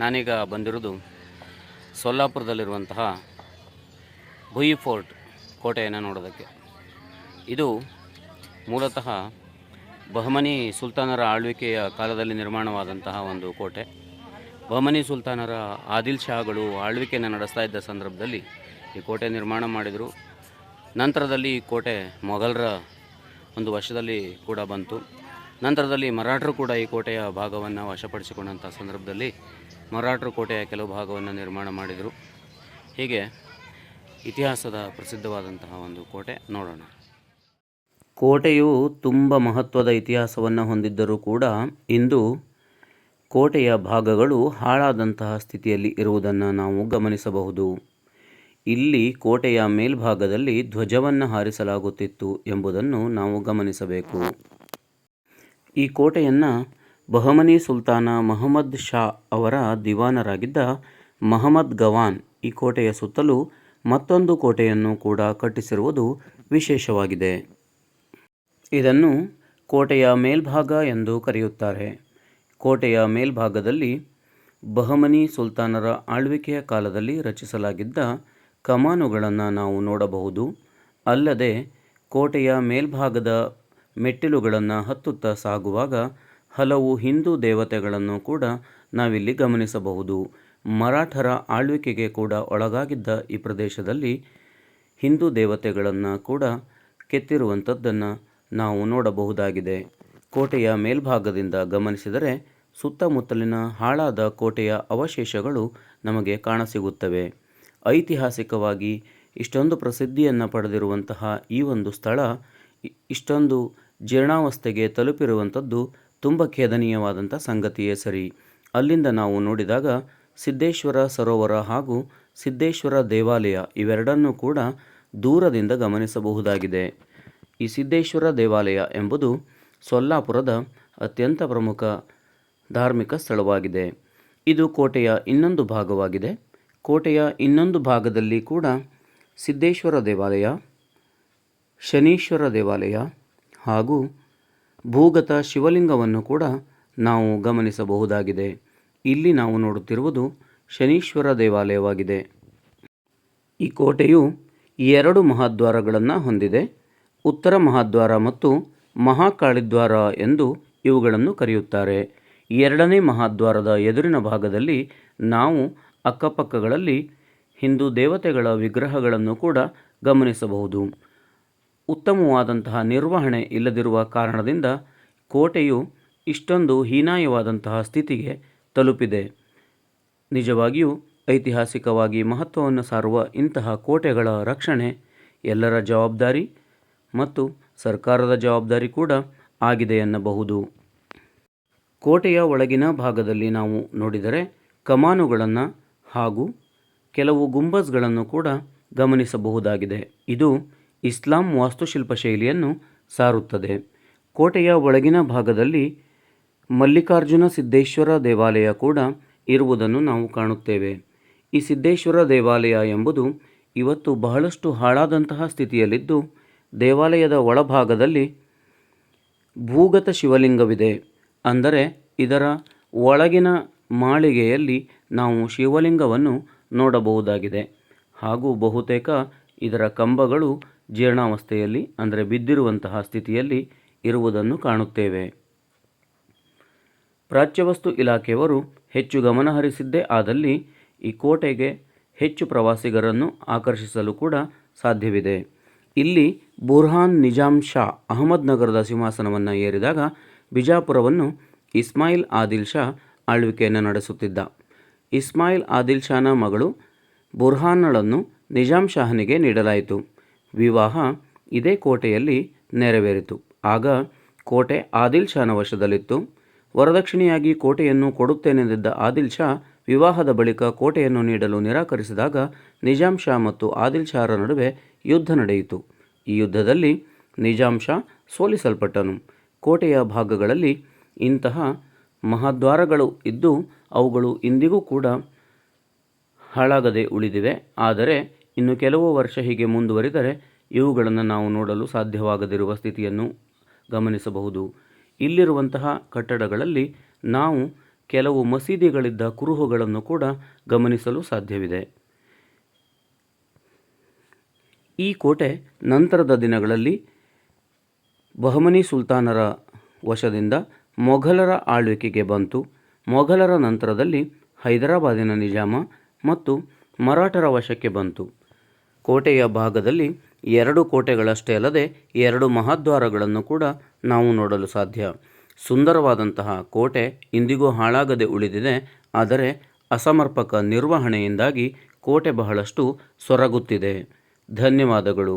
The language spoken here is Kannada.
ನಾನೀಗ ಬಂದಿರೋದು ಸೊಲ್ಲಾಪುರದಲ್ಲಿರುವಂತಹ ಭುಯಿ ಫೋರ್ಟ್ ಕೋಟೆಯನ್ನು ನೋಡೋದಕ್ಕೆ. ಇದು ಮೂಲತಃ ಬಹಮನಿ ಸುಲ್ತಾನರ ಆಳ್ವಿಕೆಯ ಕಾಲದಲ್ಲಿ ನಿರ್ಮಾಣವಾದಂತಹ ಒಂದು ಕೋಟೆ. ಬಹಮನಿ ಸುಲ್ತಾನರ ಆದಿಲ್ ಶಾಗಳು ಆಳ್ವಿಕೆಯನ್ನು ನಡೆಸ್ತಾ ಇದ್ದ ಸಂದರ್ಭದಲ್ಲಿ ಈ ಕೋಟೆ ನಿರ್ಮಾಣ ಮಾಡಿದರು. ನಂತರದಲ್ಲಿ ಈ ಕೋಟೆ ಮೊಘಲರ ಒಂದು ವರ್ಷದಲ್ಲಿ ಕೂಡ ಬಂತು. ನಂತರದಲ್ಲಿ ಮರಾಠರು ಕೂಡ ಈ ಕೋಟೆಯ ಭಾಗವನ್ನು ವಶಪಡಿಸಿಕೊಂಡಂಥ ಸಂದರ್ಭದಲ್ಲಿ ಮರಾಠರು ಕೋಟೆಯ ಕೆಲವು ಭಾಗವನ್ನು ನಿರ್ಮಾಣ ಮಾಡಿದರು. ಹೀಗೆ ಇತಿಹಾಸದ ಪ್ರಸಿದ್ಧವಾದಂತಹ ಒಂದು ಕೋಟೆ ನೋಡೋಣ. ಕೋಟೆಯು ತುಂಬ ಮಹತ್ವದ ಇತಿಹಾಸವನ್ನು ಹೊಂದಿದ್ದರೂ ಕೂಡ ಇಂದು ಕೋಟೆಯ ಭಾಗಗಳು ಹಾಳಾದಂತಹ ಸ್ಥಿತಿಯಲ್ಲಿ ಇರುವುದನ್ನು ನಾವು ಗಮನಿಸಬಹುದು. ಇಲ್ಲಿ ಕೋಟೆಯ ಮೇಲ್ಭಾಗದಲ್ಲಿ ಧ್ವಜವನ್ನು ಹಾರಿಸಲಾಗುತ್ತಿತ್ತು ಎಂಬುದನ್ನು ನಾವು ಗಮನಿಸಬೇಕು. ಈ ಕೋಟೆಯನ್ನು ಬಹಮನಿ ಸುಲ್ತಾನ ಮಹಮ್ಮದ್ ಶಾ ಅವರ ದಿವಾನರಾಗಿದ್ದ ಮಹಮ್ಮದ್ ಗವಾನ್ ಈ ಕೋಟೆಯ ಸುತ್ತಲೂ ಮತ್ತೊಂದು ಕೋಟೆಯನ್ನು ಕೂಡ ಕಟ್ಟಿಸಿರುವುದು ವಿಶೇಷವಾಗಿದೆ. ಇದನ್ನು ಕೋಟೆಯ ಮೇಲ್ಭಾಗ ಎಂದು ಕರೆಯುತ್ತಾರೆ. ಕೋಟೆಯ ಮೇಲ್ಭಾಗದಲ್ಲಿ ಬಹಮನಿ ಸುಲ್ತಾನರ ಆಳ್ವಿಕೆಯ ಕಾಲದಲ್ಲಿ ರಚಿಸಲಾಗಿದ್ದ ಕಮಾನುಗಳನ್ನು ನಾವು ನೋಡಬಹುದು. ಅಲ್ಲದೆ ಕೋಟೆಯ ಮೇಲ್ಭಾಗದ ಮೆಟ್ಟಿಲುಗಳನ್ನು ಹತ್ತುತ್ತಾ ಸಾಗುವಾಗ ಹಲವು ಹಿಂದೂ ದೇವತೆಗಳನ್ನು ಕೂಡ ನಾವಿಲ್ಲಿ ಗಮನಿಸಬಹುದು. ಮರಾಠರ ಆಳ್ವಿಕೆಗೆ ಕೂಡ ಒಳಗಾಗಿದ್ದ ಈ ಪ್ರದೇಶದಲ್ಲಿ ಹಿಂದೂ ದೇವತೆಗಳನ್ನು ಕೂಡ ಕೆತ್ತಿರುವಂಥದ್ದನ್ನು ನಾವು ನೋಡಬಹುದಾಗಿದೆ. ಕೋಟೆಯ ಮೇಲ್ಭಾಗದಿಂದ ಗಮನಿಸಿದರೆ ಸುತ್ತಮುತ್ತಲಿನ ಹಾಳಾದ ಕೋಟೆಯ ಅವಶೇಷಗಳು ನಮಗೆ ಕಾಣಸಿಗುತ್ತವೆ. ಐತಿಹಾಸಿಕವಾಗಿ ಇಷ್ಟೊಂದು ಪ್ರಸಿದ್ಧಿಯನ್ನು ಪಡೆದಿರುವಂತಹ ಈ ಒಂದು ಸ್ಥಳ ಇಷ್ಟೊಂದು ಜೀರ್ಣಾವಸ್ಥೆಗೆ ತಲುಪಿರುವಂಥದ್ದು ತುಂಬ ಖೇದನೀಯವಾದಂಥ ಸಂಗತಿಯೇ ಸರಿ. ಅಲ್ಲಿಂದ ನಾವು ನೋಡಿದಾಗ ಸಿದ್ದೇಶ್ವರ ಸರೋವರ ಹಾಗೂ ಸಿದ್ದೇಶ್ವರ ದೇವಾಲಯ ಇವೆರಡನ್ನೂ ಕೂಡ ದೂರದಿಂದ ಗಮನಿಸಬಹುದಾಗಿದೆ. ಈ ಸಿದ್ದೇಶ್ವರ ದೇವಾಲಯ ಎಂಬುದು ಸೊಲ್ಲಾಪುರದ ಅತ್ಯಂತ ಪ್ರಮುಖ ಧಾರ್ಮಿಕ ಸ್ಥಳವಾಗಿದೆ. ಇದು ಕೋಟೆಯ ಇನ್ನೊಂದು ಭಾಗವಾಗಿದೆ. ಕೋಟೆಯ ಇನ್ನೊಂದು ಭಾಗದಲ್ಲಿ ಕೂಡ ಸಿದ್ದೇಶ್ವರ ದೇವಾಲಯ, ಶನೀಶ್ವರ ದೇವಾಲಯ ಹಾಗೂ ಭೂಗತ ಶಿವಲಿಂಗವನ್ನು ಕೂಡ ನಾವು ಗಮನಿಸಬಹುದಾಗಿದೆ. ಇಲ್ಲಿ ನಾವು ನೋಡುತ್ತಿರುವುದು ಶನೀಶ್ವರ ದೇವಾಲಯವಾಗಿದೆ. ಈ ಕೋಟೆಯು ಎರಡು ಮಹಾದ್ವಾರಗಳನ್ನು ಹೊಂದಿದೆ. ಉತ್ತರ ಮಹಾದ್ವಾರ ಮತ್ತು ಮಹಾಕಾಳಿದ್ವಾರ ಎಂದು ಇವುಗಳನ್ನು ಕರೆಯುತ್ತಾರೆ. ಎರಡನೇ ಮಹಾದ್ವಾರದ ಎದುರಿನ ಭಾಗದಲ್ಲಿ ನಾವು ಅಕ್ಕಪಕ್ಕಗಳಲ್ಲಿ ಹಿಂದೂ ದೇವತೆಗಳ ವಿಗ್ರಹಗಳನ್ನು ಕೂಡ ಗಮನಿಸಬಹುದು. ಉತ್ತಮವಾದಂತಹ ನಿರ್ವಹಣೆ ಇಲ್ಲದಿರುವ ಕಾರಣದಿಂದ ಕೋಟೆಯು ಇಷ್ಟೊಂದು ಹೀನಾಯವಾದಂತಹ ಸ್ಥಿತಿಗೆ ತಲುಪಿದೆ. ನಿಜವಾಗಿಯೂ ಐತಿಹಾಸಿಕವಾಗಿ ಮಹತ್ವವನ್ನು ಸಾರುವ ಇಂತಹ ಕೋಟೆಗಳ ರಕ್ಷಣೆ ಎಲ್ಲರ ಜವಾಬ್ದಾರಿ ಮತ್ತು ಸರ್ಕಾರದ ಜವಾಬ್ದಾರಿ ಕೂಡ ಆಗಿದೆ ಎನ್ನಬಹುದು ಕೋಟೆಯ ಒಳಗಿನ ಭಾಗದಲ್ಲಿ ನಾವು ನೋಡಿದರೆ ಕಮಾನುಗಳನ್ನು ಹಾಗೂ ಕೆಲವು ಗುಂಬಜ್ಗಳನ್ನು ಕೂಡ ಗಮನಿಸಬಹುದಾಗಿದೆ. ಇದು ಇಸ್ಲಾಂ ವಾಸ್ತುಶಿಲ್ಪ ಶೈಲಿಯನ್ನು ಸಾರುತ್ತದೆ. ಕೋಟೆಯ ಒಳಗಿನ ಭಾಗದಲ್ಲಿ ಮಲ್ಲಿಕಾರ್ಜುನ ಸಿದ್ದೇಶ್ವರ ದೇವಾಲಯ ಕೂಡ ಇರುವುದನ್ನು ನಾವು ಕಾಣುತ್ತೇವೆ. ಈ ಸಿದ್ದೇಶ್ವರ ದೇವಾಲಯ ಎಂಬುದು ಇವತ್ತು ಬಹಳಷ್ಟು ಹಾಳಾದಂತಹ ಸ್ಥಿತಿಯಲ್ಲಿದ್ದು, ದೇವಾಲಯದ ಒಳಭಾಗದಲ್ಲಿ ಭೂಗತ ಶಿವಲಿಂಗವಿದೆ. ಅಂದರೆ ಇದರ ಒಳಗಿನ ಮಾಳಿಗೆಯಲ್ಲಿ ನಾವು ಶಿವಲಿಂಗವನ್ನು ನೋಡಬಹುದಾಗಿದೆ. ಹಾಗೂ ಬಹುತೇಕ ಇದರ ಕಂಬಗಳು ಜೀರ್ಣಾವಸ್ಥೆಯಲ್ಲಿ, ಅಂದರೆ ಬಿದ್ದಿರುವಂತಹ ಸ್ಥಿತಿಯಲ್ಲಿ ಇರುವುದನ್ನು ಕಾಣುತ್ತೇವೆ. ಪ್ರಾಚ್ಯವಸ್ತು ಇಲಾಖೆಯವರು ಹೆಚ್ಚು ಗಮನಹರಿಸಿದ್ದೇ ಆದಲ್ಲಿ ಈ ಕೋಟೆಗೆ ಹೆಚ್ಚು ಪ್ರವಾಸಿಗರನ್ನು ಆಕರ್ಷಿಸಲು ಕೂಡ ಸಾಧ್ಯವಿದೆ. ಇಲ್ಲಿ ಬುರ್ಹಾನ್ ನಿಜಾಮ್ ಶಾ ಅಹಮದ್ ನಗರದ ಸಿಂಹಾಸನವನ್ನು ಏರಿದಾಗ ಬಿಜಾಪುರವನ್ನು ಇಸ್ಮಾಯಿಲ್ ಆದಿಲ್ ಶಾ ಆಳ್ವಿಕೆಯನ್ನು ನಡೆಸುತ್ತಿದ್ದ. ಇಸ್ಮಾಯಿಲ್ ಆದಿಲ್ ಶಾನ ಮಗಳು ಬುರ್ಹಾನಳನ್ನು ನಿಜಾಮ್ ಶಾಹನಿಗೆ ನೀಡಲಾಯಿತು. ವಿವಾಹ ಇದೇ ಕೋಟೆಯಲ್ಲಿ ನೆರವೇರಿತು. ಆಗ ಕೋಟೆ ಆದಿಲ್ ಶಾನ ವಶದಲ್ಲಿತ್ತು. ವರದಕ್ಷಿಣೆಯಾಗಿ ಕೋಟೆಯನ್ನು ಕೊಡುತ್ತೇನೆಂದಿದ್ದ ಆದಿಲ್ ಶಾ ವಿವಾಹದ ಬಳಿಕ ಕೋಟೆಯನ್ನು ನೀಡಲು ನಿರಾಕರಿಸಿದಾಗ ನಿಜಾಂ ಶಾ ಮತ್ತು ಆದಿಲ್ ಶಾರ ನಡುವೆ ಯುದ್ಧ ನಡೆಯಿತು. ಈ ಯುದ್ಧದಲ್ಲಿ ನಿಜಾಂ ಶಾ ಸೋಲಿಸಲ್ಪಟ್ಟನು. ಕೋಟೆಯ ಭಾಗಗಳಲ್ಲಿ ಇಂತಹ ಮಹಾದ್ವಾರಗಳು ಇದ್ದು ಅವುಗಳು ಇಂದಿಗೂ ಕೂಡ ಹಾಳಾಗದೆ ಉಳಿದಿವೆ. ಆದರೆ ಇನ್ನು ಕೆಲವು ವರ್ಷ ಹೀಗೆ ಮುಂದುವರಿದರೆ ಇವುಗಳನ್ನು ನಾವು ನೋಡಲು ಸಾಧ್ಯವಾಗದಿರುವ ಸ್ಥಿತಿಯನ್ನು ಗಮನಿಸಬಹುದು. ಇಲ್ಲಿರುವಂತಹ ಕಟ್ಟಡಗಳಲ್ಲಿ ನಾವು ಕೆಲವು ಮಸೀದಿಗಳಿದ್ದ ಕುರುಹುಗಳನ್ನು ಕೂಡ ಗಮನಿಸಲು ಸಾಧ್ಯವಿದೆ. ಈ ಕೋಟೆ ನಂತರದ ದಿನಗಳಲ್ಲಿ ಬಹಮನಿ ಸುಲ್ತಾನರ ವಶದಿಂದ ಮೊಘಲರ ಆಳ್ವಿಕೆಗೆ ಬಂತು. ಮೊಘಲರ ನಂತರದಲ್ಲಿ ಹೈದರಾಬಾದಿನ ನಿಜಾಮ ಮತ್ತು ಮರಾಠರ ವಶಕ್ಕೆ ಬಂತು. ಕೋಟೆಯ ಭಾಗದಲ್ಲಿ ಎರಡು ಕೋಟೆಗಳಷ್ಟೇ ಅಲ್ಲದೆ ಎರಡು ಮಹಾದ್ವಾರಗಳನ್ನು ಕೂಡ ನಾವು ನೋಡಲು ಸಾಧ್ಯ. ಸುಂದರವಾದಂತಹ ಕೋಟೆ ಇಂದಿಗೂ ಹಾಳಾಗದೆ ಉಳಿದಿದೆ. ಆದರೆ ಅಸಮರ್ಪಕ ನಿರ್ವಹಣೆಯಿಂದಾಗಿ ಕೋಟೆ ಬಹಳಷ್ಟು ಸೊರಗುತ್ತಿದೆ. ಧನ್ಯವಾದಗಳು.